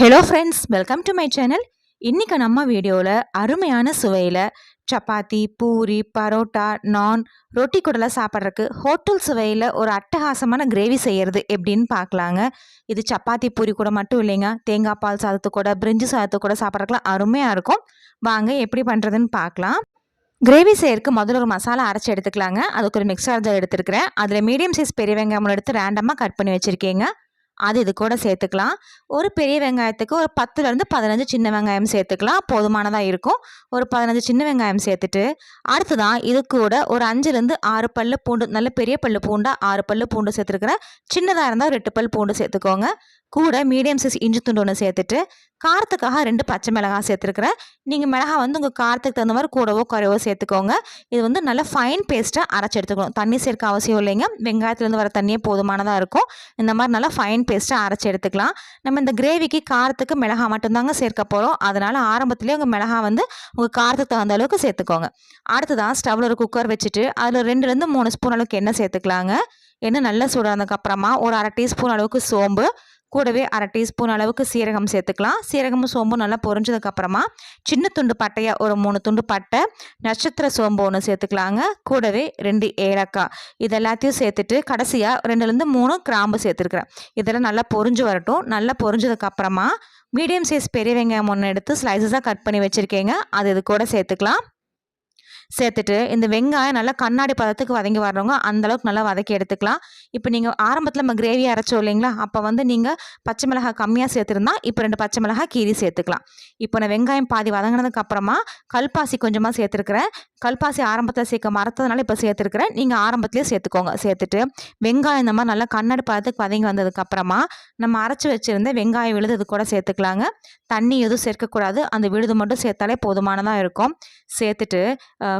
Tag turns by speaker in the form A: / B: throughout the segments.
A: Hello friends welcome to my channel இன்றைக்கி நம்ம வீடியோவில் அருமையான சுவையில் சப்பாத்தி பூரி பரோட்டா நான் ரொட்டி குடலை சாப்பிட்றதுக்கு ஹோட்டல் சுவையில் ஒரு அட்டகாசமான கிரேவி செய்கிறது எப்படின்னு பார்க்கலாங்க. இது சப்பாத்தி பூரி கூட மட்டும் இல்லைங்க. தேங்காய் பால் சாதத்து கூட பிரிஞ்சு சாதத்து கூட சாப்பிட்றதுக்குலாம் அருமையாக இருக்கும். வாங்க எப்படி பண்ணுறதுன்னு பார்க்கலாம். கிரேவி செய்யறதுக்கு முதல்ல ஒரு மசாலா அரைச்சி எடுத்துக்கலாங்க. அதுக்கு ஒரு மிக்சர் ஜார் எடுத்துருக்கிறேன். அதில் மீடியம் சைஸ் பெரிய வெங்காயம் எடுத்து ரேண்டமாக கட் பண்ணி வச்சுருக்கேங்க. அது இது கூட சேர்த்துக்கலாம். ஒரு பெரிய வெங்காயத்துக்கு ஒரு பத்துலேருந்து பதினஞ்சு சின்ன வெங்காயம் சேர்த்துக்கலாம். போதுமானதாக இருக்கும். ஒரு பதினஞ்சு சின்ன வெங்காயம் சேர்த்துட்டு அடுத்ததான் இது கூட ஒரு அஞ்சுலேருந்து ஆறு பல்லு பூண்டு நல்ல பெரிய பல்லு பூண்டா ஆறு பல்லு பூண்டு சேர்த்துருக்குறேன் சின்னதாக இருந்தால் ரெட்டு பல் பூண்டு சேர்த்துக்கோங்க. கூட மீடியம் சைஸ் இஞ்சி துண்டு ஒன்று சேர்த்துட்டு காரத்துக்காக ரெண்டு பச்சை மிளகாய் சேர்த்துருக்குறேன். நீங்கள் மிளகாய் வந்து உங்கள் காரத்துக்கு தகுந்த மாதிரி கூடவோ குறைவோ சேர்த்துக்கோங்க. இது வந்து நல்ல ஃபைன் பேஸ்ட்டாக அரைச்சி எடுத்துக்கணும். தண்ணி சேர்க்க அவசியம் இல்லைங்க. வெங்காயத்துலேருந்து வர தண்ணியே போதுமானதாக இருக்கும். இந்த மாதிரி நல்லா ஃபைன் பேஸ்ட்டாக அரைச்சி எடுத்துக்கலாம். நம்ம இந்த கிரேவிக்கு காரத்துக்கு மிளகாய் மட்டும்தாங்க சேர்க்க போகிறோம் அதனால் ஆரம்பத்துலேயே உங்கள் மிளகாய் வந்து உங்கள் காரத்துக்கு தகுந்த அளவுக்கு சேர்த்துக்கோங்க. அடுத்ததான் ஸ்டவ்வில் ஒரு குக்கர் வச்சுட்டு அதில் ரெண்டுலேருந்து மூணு ஸ்பூன் அளவுக்கு எண்ணெய் சேர்த்துக்கலாங்க. எண்ணெய் நல்லா சூடானதுக்கப்புறமா ஒரு அரை டீஸ்பூன் அளவுக்கு சோம்பு கூடவே அரை டீஸ்பூன் அளவுக்கு சீரகம் சேர்த்துக்கலாம். சீரகமும் சோம்பும் நல்லா பொரிஞ்சதுக்கப்புறமா சின்ன துண்டு பட்டையாக ஒரு மூணு துண்டு பட்டை நட்சத்திர சோம்பு ஒன்று சேர்த்துக்கலாங்க. கூடவே ரெண்டு ஏலக்காய். இது எல்லாத்தையும் சேர்த்துட்டு கடைசியாக ரெண்டுலேருந்து மூணு கிராம்பு சேர்த்துருக்குறேன். இதெல்லாம் நல்லா பொரிஞ்சு வரட்டும். நல்லா பொரிஞ்சதுக்கப்புறமா மீடியம் சைஸ் பெரிய வெங்காயம் ஒன்று எடுத்து ஸ்லைசஸாக கட் பண்ணி வச்சுருக்கேங்க. அது இது கூட சேர்த்துக்கலாம். சேர்த்துட்டு இந்த வெங்காயம் நல்லா கண்ணாடி பதத்துக்கு வதங்கி வர்றவங்க அந்தளவுக்கு நல்லா வதக்கி எடுத்துக்கலாம். இப்போ நீங்கள் ஆரம்பத்தில் நம்ம கிரேவி அரைச்சோம் இல்லைங்களா? அப்போ வந்து நீங்கள் பச்சை மிளகாய் கம்மியாக சேர்த்துருந்தா இப்போ ரெண்டு பச்சை மிளகாய் கீரி சேர்த்துக்கலாம். இப்போ நான் வெங்காயம் பாதி வதங்கினதுக்கு அப்புறமா கல்பாசி கொஞ்சமாக சேர்த்துருக்குறேன். கல்பாசி ஆரம்பத்தில் சேர்க்க மறத்ததுனால இப்போ சேர்த்துருக்குறேன். நீங்கள் ஆரம்பத்துலேயே சேர்த்துக்கோங்க. சேர்த்துட்டு வெங்காயம் இந்த மாதிரி நல்லா கண்ணாடி பதத்துக்கு வதங்கி வந்ததுக்கப்புறமா நம்ம அரைச்சி வச்சுருந்த வெங்காயம் விழுது இது கூட சேர்த்துக்கலாங்க. தண்ணி எதுவும் சேர்க்கக்கூடாது. அந்த விழுது மட்டும் சேர்த்தாலே போதுமானதாக இருக்கும். சேர்த்துட்டு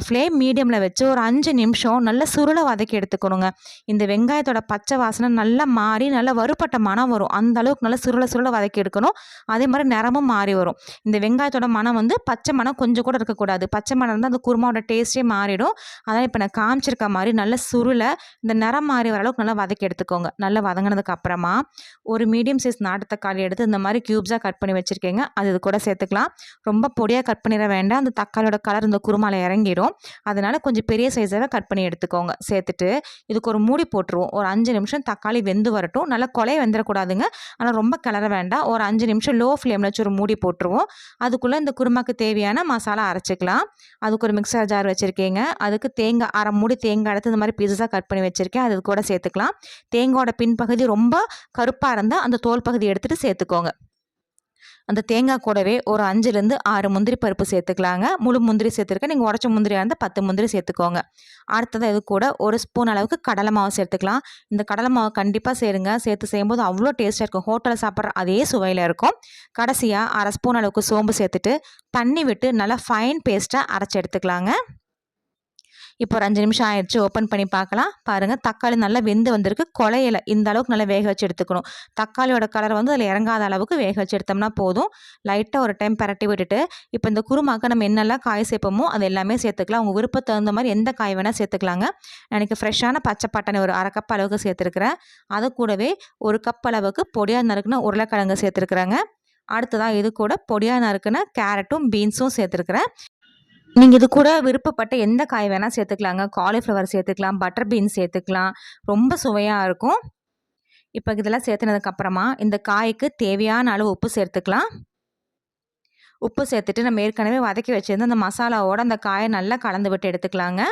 A: ஃப்ளேம் மீடியமில் வச்சு ஒரு அஞ்சு நிமிஷம் நல்ல சுருளை வதக்கி எடுத்துக்கணுங்க. இந்த வெங்காயத்தோட பச்சை வாசனை நல்லா மாறி நல்லா வறுப்பட்ட மனம் வரும். அந்த அளவுக்கு நல்லா சுருளை சுருளை வதக்கி எடுக்கணும். அதே மாதிரி நிறமும் மாறி வரும். இந்த வெங்காயத்தோட மனம் வந்து பச்சை மனம் கொஞ்சம் கூட இருக்கக்கூடாது. பச்சை மனம் இருந்தால் அந்த குருமாவோட டேஸ்ட்டே மாறிடும். அதனால் இப்போ நான் காமிச்சிருக்க மாதிரி நல்ல சுருளை இந்த நிறம் மாறி வர அளவுக்கு நல்லா வதக்கி எடுத்துக்கோங்க. நல்லா வதங்கினதுக்கு அப்புறமா ஒரு மீடியம் சைஸ் நாட்டு தக்காளி எடுத்து இந்த மாதிரி க்யூப்ஸாக கட் பண்ணி வச்சுருக்கேங்க. அது இது கூட சேர்த்துக்கலாம். ரொம்ப பொடியாக கட் பண்ணிட வேண்டாம். அந்த தக்காளியோட கலர் இந்த குருமாவில் இறங்கிடும். அதனால் கொஞ்சம் பெரிய சைஸாக கட் பண்ணி எடுத்துக்கோங்க. சேர்த்துட்டு இதுக்கு ஒரு மூடி போட்டுருவோம். ஒரு அஞ்சு நிமிஷம் தக்காளி வெந்து வரட்டும். நல்லா கொலை வெந்துடக்கூடாதுங்க. ஆனால் ரொம்ப கிளற வேண்டாம். ஒரு அஞ்சு நிமிஷம் லோ ஃப்ளேமில் வச்சு ஒரு மூடி போட்டுருவோம். அதுக்குள்ளே இந்த குருமாக்கு தேவையான மசாலா அரைச்சிக்கலாம். அதுக்கு ஒரு மிக்சர் ஜார் வச்சுருக்கீங்க. அதுக்கு தேங்காய் அரை மூடி தேங்காய் எடுத்து இந்த மாதிரி பீஸஸாக கட் பண்ணி வச்சுருக்கேன். அது கூட சேர்த்துக்கலாம். தேங்காயோட பின்பகுதி ரொம்ப கருப்பாக இருந்தால் அந்த தோல் பகுதி எடுத்துகிட்டு சேர்த்துக்கோங்க. அந்த தேங்காய் கூடவே ஒரு அஞ்சுலேருந்து ஆறு முந்திரி பருப்பு சேர்த்துக்கலாங்க. முழு முந்திரி சேர்த்துருக்கேன் நீங்கள் உடச்ச முந்திரியாக இருந்தால் பத்து முந்திரி சேர்த்துக்கோங்க. அடுத்தது இது கூட ஒரு ஸ்பூன் அளவுக்கு கடலை மாவு சேர்த்துக்கலாம். இந்த கடலை மாவு கண்டிப்பாக சேருங்க. சேர்த்து செய்யும்போது அவ்வளோ டேஸ்ட்டாக இருக்கும். ஹோட்டலில் சாப்பிட்ற அதே சுவையில் இருக்கும். கடைசியாக அரை ஸ்பூன் அளவுக்கு சோம்பு சேர்த்துட்டு தண்ணி விட்டு நல்லா ஃபைன் பேஸ்ட்டாக அரைச்சி எடுத்துக்கலாங்க. இப்போ ஒரு அஞ்சு நிமிஷம் ஆயிடுச்சு ஓப்பன் பண்ணி பார்க்கலாம். பாருங்கள் தக்காளி நல்லா வெந்து வந்திருக்கு. குழையில இந்த அளவுக்கு நல்லா வேக வச்சு எடுத்துக்கணும். தக்காளியோட கலர் வந்து அதில் இறங்காத அளவுக்கு வேக வச்சு எடுத்தோம்னா போதும். லைட்டாக ஒரு டைம் பரட்டி விட்டுட்டு இப்போ இந்த குருமாக்கு நம்ம என்னெல்லாம் காய் சேர்ப்போமோ அது எல்லாமே சேர்த்துக்கலாம். உங்கள் விருப்பத்தை தகுந்த மாதிரி எந்த காய் வேணால் சேர்த்துக்கலாங்க. எனக்கு ஃப்ரெஷ்ஷான பச்சை பட்டாணி ஒரு அரை கப் அளவுக்கு சேர்த்துருக்குறேன். அது கூடவே ஒரு கப் அளவுக்கு பொடியாக நறுக்குன்னு உருளைக்கிழங்கு சேர்த்துருக்குறாங்க. அடுத்ததாக இது கூட பொடியாக நறுக்குன்னு கேரட்டும் பீன்ஸும் சேர்த்துருக்குறேன். நீங்கள் இது கூட விருப்பப்பட்ட எந்த காய் வேணால் சேர்த்துக்கலாங்க. காலிஃப்ளவர் சேர்த்துக்கலாம் பட்டர் பீன்ஸ் சேர்த்துக்கலாம். ரொம்ப சுவையாக இருக்கும். இப்போ இதெல்லாம் சேர்த்துனதுக்கப்புறமா இந்த காய்க்கு தேவையான அளவு உப்பு சேர்த்துக்கலாம். உப்பு சேர்த்துட்டு நம்ம ஏற்கனவே வதக்கி வச்சுருந்து அந்த மசாலாவோட அந்த காயை நல்லா கலந்து விட்டு எடுத்துக்கலாங்க.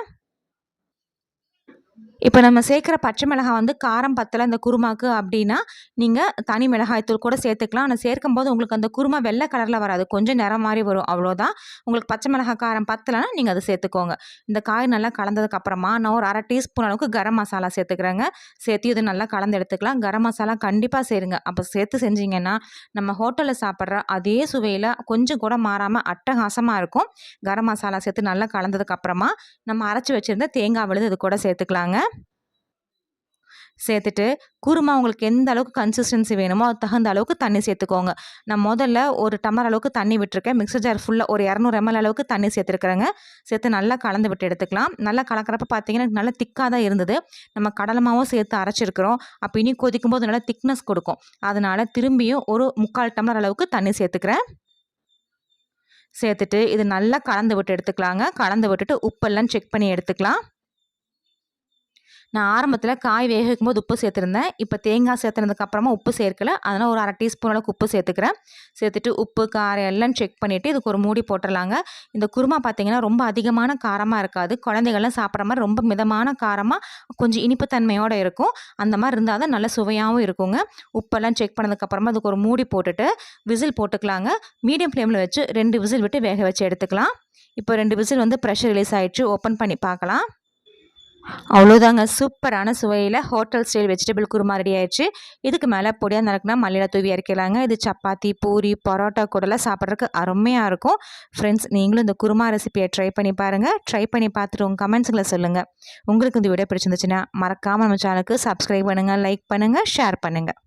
A: இப்போ நம்ம சேர்க்குற பச்சை மிளகாய் வந்து காரம் பத்தலை இந்த குருமாக்கு அப்படின்னா நீங்கள் தனி மிளகாய்த்தூள் கூட சேர்த்துக்கலாம். ஆனால் சேர்க்கும் போது உங்களுக்கு அந்த குருமா வெள்ளை கலரில் வராது. கொஞ்சம் நிறம் மாதிரி வரும். அவ்வளோதான் உங்களுக்கு பச்சை மிளகாய் காரம் பத்தலைன்னா நீங்கள் அதை சேர்த்துக்கோங்க. இந்த காய் நல்லா கலந்ததுக்கப்புறமா நான் ஒரு அரை டீஸ்பூன் அளவுக்கு கரம் மசாலா சேர்த்துக்கிறேங்க. சேர்த்து இது நல்லா கலந்து எடுத்துக்கலாம். கரம் மசாலா கண்டிப்பாக சேருங்க. அப்போ சேர்த்து செஞ்சிங்கன்னா நம்ம ஹோட்டலில் சாப்பிட்ற அதே சுவையில் கொஞ்சம் கூட மாறாமல் அட்டகாசமாக இருக்கும். கரம் மசாலா சேர்த்து நல்லா கலந்ததுக்கப்புறமா நம்ம அரைச்சி வச்சுருந்த தேங்காய் விழுது இது கூட சேர்த்துக்கலாங்க. சேர்த்துட்டு குருமா உங்களுக்கு எந்த அளவுக்கு கன்சிஸ்டன்சி வேணுமோ அது தகுந்த அளவுக்கு தண்ணி சேர்த்துக்கோங்க. நான் முதல்ல ஒரு டம்ளர் அளவுக்கு தண்ணி விட்டுருக்கேன். மிக்சர் ஜார் ஃபுல்லாக ஒரு இரநூறு எம்எல் அளவுக்கு தண்ணி சேர்த்துருக்குறேங்க. சேர்த்து நல்லா கலந்து விட்டு எடுத்துக்கலாம். நல்லா கலக்கிறப்ப பார்த்தீங்கன்னா நல்லா திக்காக தான் இருந்தது. நம்ம கடலமாவும் சேர்த்து அரைச்சிருக்கிறோம். அப்போ இனி கொதிக்கும் போது நல்லா திக்னஸ் கொடுக்கும். அதனால் திரும்பியும் ஒரு முக்கால் டம்ளர் அளவுக்கு தண்ணி சேர்த்துக்கிறேன். சேர்த்துட்டு இது நல்லா கலந்து விட்டு எடுத்துக்கலாங்க. கலந்து விட்டுட்டு உப்பெல்லாம் செக் பண்ணி எடுத்துக்கலாம். நான் ஆரம்பத்தில் காய் வேக வைக்கும்போது உப்பு சேர்த்துருந்தேன். இப்போ தேங்காய் சேர்த்துனதுக்கப்புறமா உப்பு சேர்க்கல. அதனால் ஒரு அரை டீஸ்பூன் அளவுக்கு உப்பு சேர்த்துக்கிறேன். சேர்த்துட்டு உப்பு காரம் எல்லாம் செக் பண்ணிவிட்டு இதுக்கு ஒரு மூடி போட்டுடலாங்க இந்த குருமா பார்த்திங்கன்னா ரொம்ப அதிகமான காரமாக இருக்காது. குழந்தைகள்லாம் சாப்பிட்ற மாதிரி ரொம்ப மிதமான காரமாக கொஞ்சம் இனிப்புத்தன்மையோடு இருக்கும். அந்த மாதிரி இருந்தால் தான் நல்ல சுவையாகவும் இருக்குங்க. உப்பெல்லாம் செக் பண்ணதுக்கப்புறமா அதுக்கு ஒரு மூடி போட்டுட்டு விசில் போட்டுக்கலாங்க. மீடியம் ஃப்ளேமில் வச்சு ரெண்டு விசில் விட்டு வேக வச்சு எடுத்துக்கலாம். இப்போ ரெண்டு விசில் வந்து ப்ரெஷர் ரிலீஸ் ஆகிடுச்சு ஓப்பன் பண்ணி பார்க்கலாம். அவ்வளோதாங்க சூப்பரான சுவையில் hotel style vegetable kurma ready ஆயிடுச்சு. இதுக்கு மேலே பொடியாக நறுக்குனா மல்லியில் தூவி இறக்கலாங்க இது சப்பாத்தி பூரி பரோட்டா கூடலாம் சாப்பிட்றதுக்கு அருமையாக இருக்கும். ஃப்ரெண்ட்ஸ் நீங்களும் இந்த குருமா ரெசிபியை ட்ரை பண்ணி பாருங்கள் ட்ரை பண்ணி பார்த்துட்டு உங்கள் கமெண்ட்ஸுங்களை சொல்லுங்கள் உங்களுக்கு இந்த வீடியோ பிடிச்சிருந்துச்சுன்னா மறக்காமல் நம்ம சேனலுக்கு சப்ஸ்கிரைப் பண்ணுங்கள் லைக் பண்ணுங்கள் ஷேர் பண்ணுங்கள்